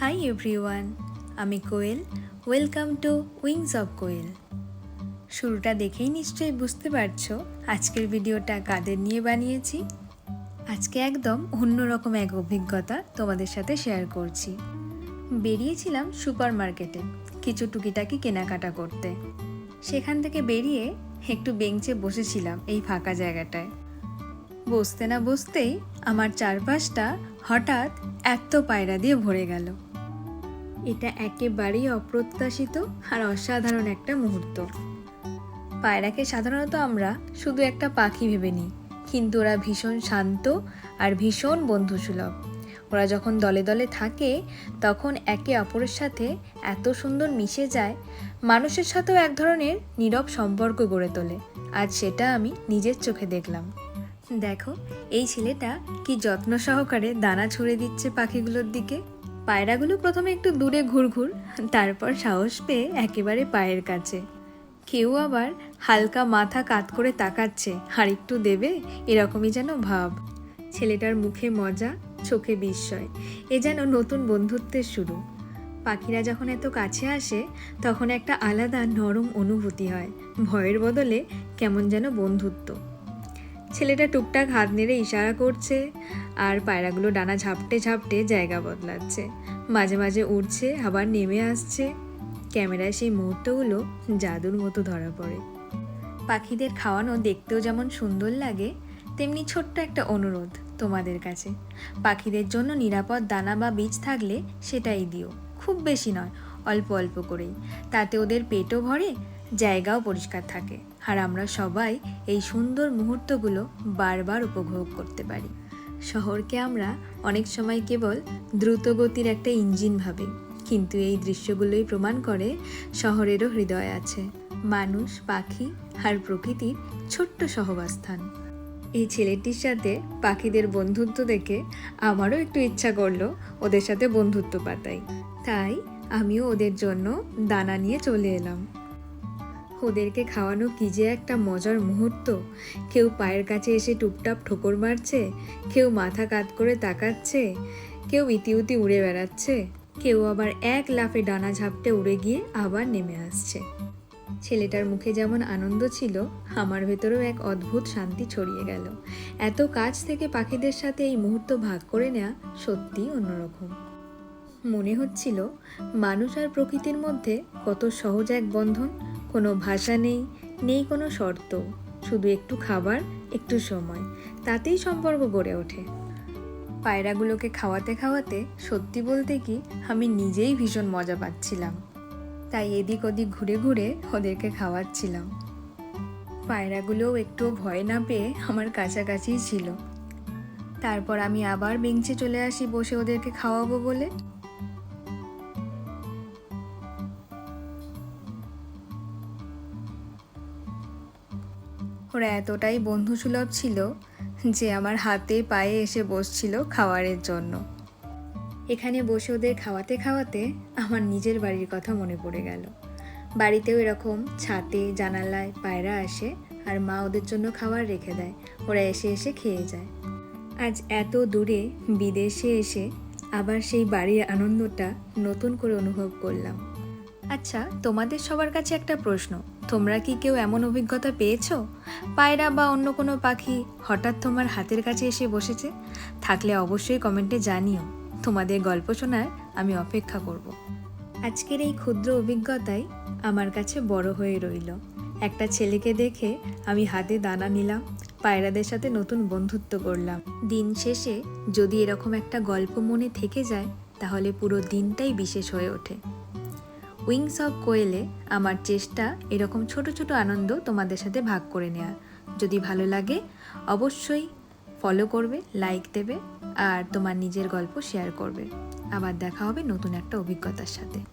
High everyone আমি Koel welcome to wings of Koel শুরুটা দেখেই নিশ্চয়ই বুঝতে পারছ আজকের ভিডিওটা কাদের নিয়ে বানিয়েছি। আজকে একদম অন্যরকম এক অভিজ্ঞতা তোমাদের সাথে শেয়ার করছি। বেরিয়েছিলাম সুপার মার্কেটে কিছু টুকিটাকি কেনাকাটা করতে। সেখান থেকে বেরিয়ে একটু বেঞ্চে বসেছিলাম এই ফাঁকা জায়গাটায়। বসতে না বসতেই আমার চারপাশটা হঠাৎ এত পায়রা দিয়ে ভরে গেল। এটা একেবারেই অপ্রত্যাশিত আর অসাধারণ একটা মুহূর্ত। পায়রাকে সাধারণত আমরা শুধু একটা পাখি ভেবে নিই, কিন্তু ওরা ভীষণ শান্ত আর ভীষণ বন্ধুসুলভ। ওরা যখন দলে দলে থাকে, তখন একে অপরের সাথে এত সুন্দর মিশে যায়, মানুষের সাথেও এক ধরনের নীরব সম্পর্ক গড়ে তোলে। আজ সেটা আমি নিজের চোখে দেখলাম। দেখো, এই ছেলেটা কি যত্ন সহকারে দানা ছড়ে দিচ্ছে পাখিগুলোর দিকে? পায়রাগুলো প্রথমে একটু দূরে ঘুরঘুর, তারপর সাহস পেয়ে একেবারে পায়ের কাছে। কেউ আবার হালকা মাথা কাত করে তাকাচ্ছে, আর একটু দেবে এরকমই যেন ভাব। ছেলেটার মুখে মজা, চোখে বিস্ময়, এ যেন নতুন বন্ধুত্বের শুরু। পাখিরা যখন এত কাছে আসে, তখন একটা আলাদা নরম অনুভূতি হয়, ভয়ের বদলে কেমন যেন বন্ধুত্ব। ছেলেটা টুকটাক হাত নেড়ে ইশারা করছে আর পায়রাগুলো ডানা ঝাপটে ঝাপটে জায়গা বদলাচ্ছে। মাঝে মাঝে উড়ছে, আবার নেমে আসছে। ক্যামেরায় সেই মুহূর্তগুলো জাদুর মতো ধরা পড়ে। পাখিদের খাওয়ানো দেখতেও যেমন সুন্দর লাগে, তেমনি ছোট্ট একটা অনুরোধ তোমাদের কাছে। পাখিদের জন্য নিরাপদ দানা বা বীজ থাকলে সেটাই দিও। খুব বেশি নয়, অল্প অল্প করেই। তাতে ওদের পেটও ভরে জায়গাও পরিষ্কার থাকে। আর আমরা সবাই এই সুন্দর মুহূর্তগুলো বারবার উপভোগ করতে পারি। শহরকে আমরা অনেক সময় কেবল দ্রুতগতির একটা ইঞ্জিন ভাবি, কিন্তু এই দৃশ্যগুলোই প্রমাণ করে শহরেরও হৃদয় আছে। মানুষ, পাখি আর প্রকৃতির ছোট্ট সহবাস্থান এই ছেলেটির সাথে পাখিদের বন্ধুত্ব দেখে আমারও একটু ইচ্ছা করল ওদের সাথে বন্ধুত্ব পাতাই। তাই আমিও ওদের জন্য দানা নিয়ে চলে এলাম। ওদেরকে খাওয়ানো কি যে একটা মজার মুহূর্ত। কেউ পায়ের কাছে এসে টুপটাপ ঠোকর মারছে, কেউ মাথা কাত করে তাকাচ্ছে, কেউ ইতিউতি উড়ে বেড়াচ্ছে, কেউ আবার এক লাফে ডানা ঝাপটে উড়ে গিয়ে আবার নেমে আসছে। ছেলেটার মুখে যেমন আনন্দ ছিল, আমার ভেতরেও এক অদ্ভুত শান্তি ছড়িয়ে গেল। এত কাছ থেকে পাখিদের সাথে এই মুহূর্ত ভাগ করে নেওয়া সত্যিই অন্যরকম। মনে হচ্ছিল মানুষ আর প্রকৃতির মধ্যে কত সহজ এক বন্ধন। কোনো ভাষা নেই নেই কোনো শর্ত। শুধু একটু খাবার, একটু সময়। তাতেই সম্পর্ক গড়ে ওঠে। পায়রাগুলোকে খাওয়াতে খাওয়াতে সত্যি বলতে কি আমি নিজেই ভীষণ মজা পাচ্ছিলাম। তাই এদিক ওদিক ঘুরে ঘুরে ওদেরকে খাওয়াচ্ছিলাম। পায়রাগুলোও একটু ভয় না পেয়ে আমার কাছাকাছিই ছিল। তারপর আমি আবার বেঞ্চে চলে আসি বসে ওদেরকে খাওয়াবো বলে। ওরা এতটাই বন্ধুসুলভ ছিল যে আমার হাতে পায়ে এসে বসছিল খাওয়ারের জন্য। এখানে বসে ওদের খাওয়াতে খাওয়াতে আমার নিজের বাড়ির কথা মনে পড়ে গেল। বাড়িতেও এরকম ছাতে, জানালায় পায়রা আসে আর মা ওদের জন্য খাবার রেখে দেয়। ওরা এসে এসে খেয়ে যায়। আজ এত দূরে বিদেশে এসে আবার সেই বাড়ির আনন্দটা নতুন করে অনুভব করলাম। আচ্ছা তোমাদের সবার কাছে একটা প্রশ্ন। তোমরা কি কেউ এমন অভিজ্ঞতা পেয়েছ? পায়রা বা অন্য কোনো পাখি হঠাৎ তোমার হাতের কাছে এসে বসেছে? থাকলে অবশ্যই কমেন্টে জানিও। তোমাদের গল্প শোনার আমি অপেক্ষা করব। আজকের এই ক্ষুদ্র অভিজ্ঞতাই আমার কাছে বড় হয়ে রইল। একটা ছেলেকে দেখে আমি হাতে দানা নিলাম, পায়রাদের সাথে নতুন বন্ধুত্ব করলাম। দিন শেষে যদি এরকম একটা গল্প মনে থেকে যায়, তাহলে পুরো দিনটাই বিশেষ হয়ে ওঠে। উইংস অফ কোয়েলে আমার চেষ্টা এরকম ছোট ছোট আনন্দ তোমাদের সাথে ভাগ করে নেওয়া যদি ভালো লাগে, অবশ্যই ফলো করবে লাইক দেবে, আর তোমার নিজের গল্প শেয়ার করবে। আবার দেখা হবে নতুন একটা অভিজ্ঞতার সাথে।